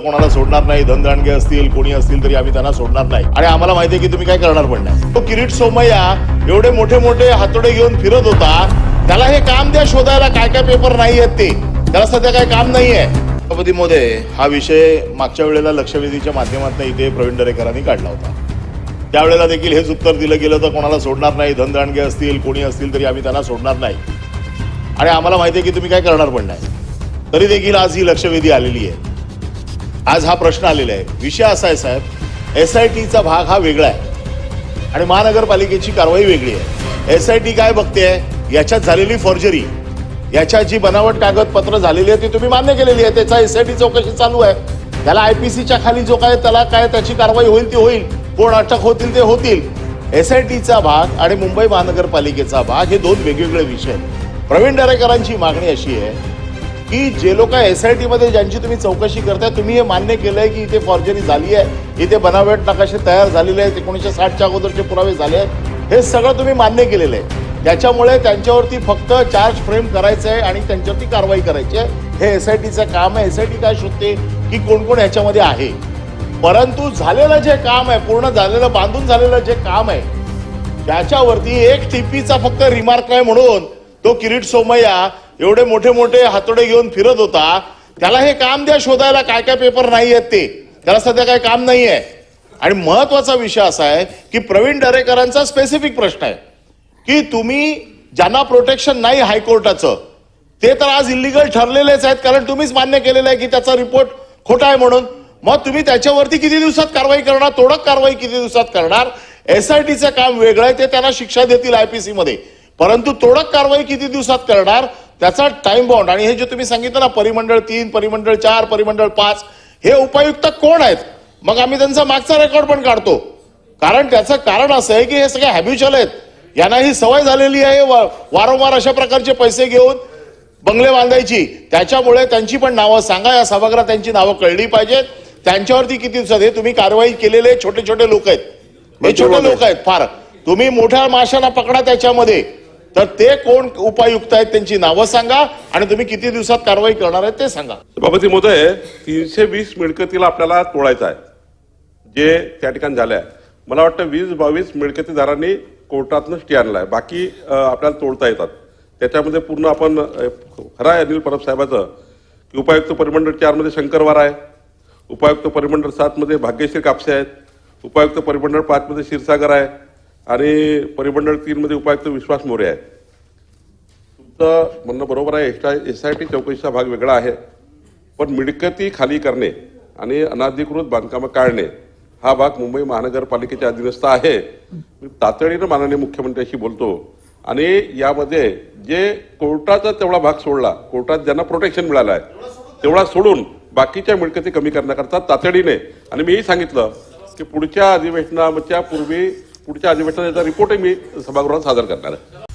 कोणाला सोडणार नाही धनदांडगे असतील कोणी असतील तरी आम्ही त्यांना सोडणार नाही. आणि आम्हाला माहिती आहे की तुम्ही काय करणार पण नाही. तो किरीट सोमय्या एवढे मोठे मोठे हातोडे घेऊन फिरत होता. त्याला हे काम द्या शोधायला काय काय पेपर नाही आहेत ते. त्याला सध्या काय काम नाहीये सभापती मोदय हा विषय मागच्या वेळेला लक्षवेधीच्या माध्यमातून इथे प्रवीण दरेकरांनी काढला होता. त्यावेळेला देखील हेच उत्तर दिलं गेलं तर कोणाला सोडणार नाही धनदांडगे असतील कोणी असतील तरी आम्ही त्यांना सोडणार नाही. आणि आम्हाला माहिती आहे की तुम्ही काय करणार पण नाही. तरी देखील आज ही लक्षवेधी आलेली आहे. आज हा प्रश्न आलेला आहे. विषय असा आहे साहेब एस आय टीचा भाग हा वेगळा आहे. आणि महानगरपालिकेची कारवाई वेगळी आहे. एस आय टी काय बघते याच्यात झालेली फॉर्जरी याच्या जी बनावट कागदपत्र झालेली आहे ती तुम्ही मान्य केलेली आहे. त्याचा एस आय टी चौकशी चालू आहे. त्याला आय पी सीच्या खाली जो काय त्याला काय त्याची कारवाई होईल ती होईल. कोण अटक होतील ते होतील. एस आय टीचा भाग आणि मुंबई महानगरपालिकेचा भाग हे दोन वेगवेगळे विषय आहेत. प्रवीण दरेकरांची मागणी अशी आहे की जे लोक एस आय टीमध्ये ज्यांची तुम्ही चौकशी करताय तुम्ही हे मान्य केलंय की इथे फॉर्जरी झाली आहे इथे बनावट नकाशे तयार झालेले आहेत एकोणीसशे साठच्या अगोदरचे पुरावे झाले आहेत. हे सगळं तुम्ही मान्य केलेलं आहे. त्याच्यामुळे त्यांच्यावरती फक्त चार्ज फ्रेम करायचं आहे आणि त्यांच्यावरती कारवाई करायची आहे. हे एस आय टीचं काम आहे. एस आय टी काय शोधते की कोण कोण ह्याच्यामध्ये आहे. परंतु झालेलं जे काम आहे पूर्ण झालेलं बांधून झालेलं जे काम आहे त्याच्यावरती एक टीपीचा फक्त रिमार्क आहे म्हणून तो किरीट सोमय्या एवढे मोठे मोठे हातोडे घेऊन फिरत होता. त्याला हे काम द्या शोधायला काय काय पेपर नाही आहेत ते. त्याला सध्या काय काम नाही आहे आणि महत्त्वाचा विषय असा आहे की प्रवीण दरेकरांचा स्पेसिफिक प्रश्न आहे. की तुम्ही ज्यांना प्रोटेक्शन नाही हायकोर्टाचं ते तर आज इलिगल ठरलेलेच आहेत कारण तुम्हीच मान्य केलेलं आहे की त्याचा रिपोर्ट खोटा आहे म्हणून. मग तुम्ही त्याच्यावरती किती दिवसात कारवाई करणार? तोडक कारवाई किती दिवसात करणार? एसआयटीचं काम वेगळं आहे ते त्यांना शिक्षा देतील आयपीसी मध्ये. परंतु तोडक कारवाई किती दिवसात करणार? त्याचा टाइम बाउंड आणि हे जे तुम्ही सांगितलं ना परिमंडळ तीन परिमंडळ चार परिमंडळ पाच हे उपायुक्त कोण आहेत? मग आम्ही त्यांचा मागचा रेकॉर्ड पण काढतो. कारण त्याचं कारण असं आहे की हे सगळे हॅब्युच्युअल आहेत. यांना ही सवय झालेली आहे वारंवार अशा प्रकारचे पैसे घेऊन बंगले बांधायची. त्याच्यामुळे त्यांची पण नावं सांगा या सभागृहात त्यांची नावं कळली पाहिजेत. त्यांच्यावरती किती दिवसात हे तुम्ही कारवाई केलेले छोटे छोटे लोक आहेत. हे छोटे लोक आहेत फार. तुम्ही मोठ्या माशांना पकडा त्याच्यामध्ये. तर ते कोण उपायुक्त आहेत त्यांची नावं सांगा आणि तुम्ही किती दिवसात कारवाई करणार आहेत ते सांगा. सभापती महोदय तीनशे वीस मिळकतीला आपल्याला तोडायचं आहे. जे त्या ठिकाणी झालं आहे मला वाटतं वीस बावीस मिळकतीदारांनी कोर्टातनं स्टे आणला आहे बाकी आपल्याला तोडता येतात. त्याच्यामध्ये पूर्ण आपण खरं आहे अनिल परब साहेबाचं की उपायुक्त परिमंडळ चारमध्ये शंकरवार आहे. उपायुक्त परिमंडळ सातमध्ये भाग्यश्री कापसे आहेत. उपायुक्त परिमंडळ पाचमध्ये क्षीरसागर आहे. आणि परिमंडळ तीनमध्ये उपायुक्त विश्वास मोरे आहे तुमचं म्हणणं बरोबर आहे S I S I T चौकशीचा भाग वेगळा आहे. पण मिळकती खाली करणे आणि अनाधिकृत बांधकामं काढणे हा भाग मुंबई महानगरपालिकेच्या अधीनस्थ आहे. मी तातडीनं माननीय मुख्यमंत्र्यांशी बोलतो आणि यामध्ये जे कोर्टाचा तेवढा भाग सोडला कोर्टात ज्यांना प्रोटेक्शन मिळालं आहे तेवढा सोडून बाकीच्या मिळकती कमी करण्याकरता तातडीने आणि मीही सांगितलं की पुढच्या अधिवेशनाच्या पूर्वी पुढच्या अधिवेशनाचा रिपोर्टही मी सभागृहात सादर करणार आहे.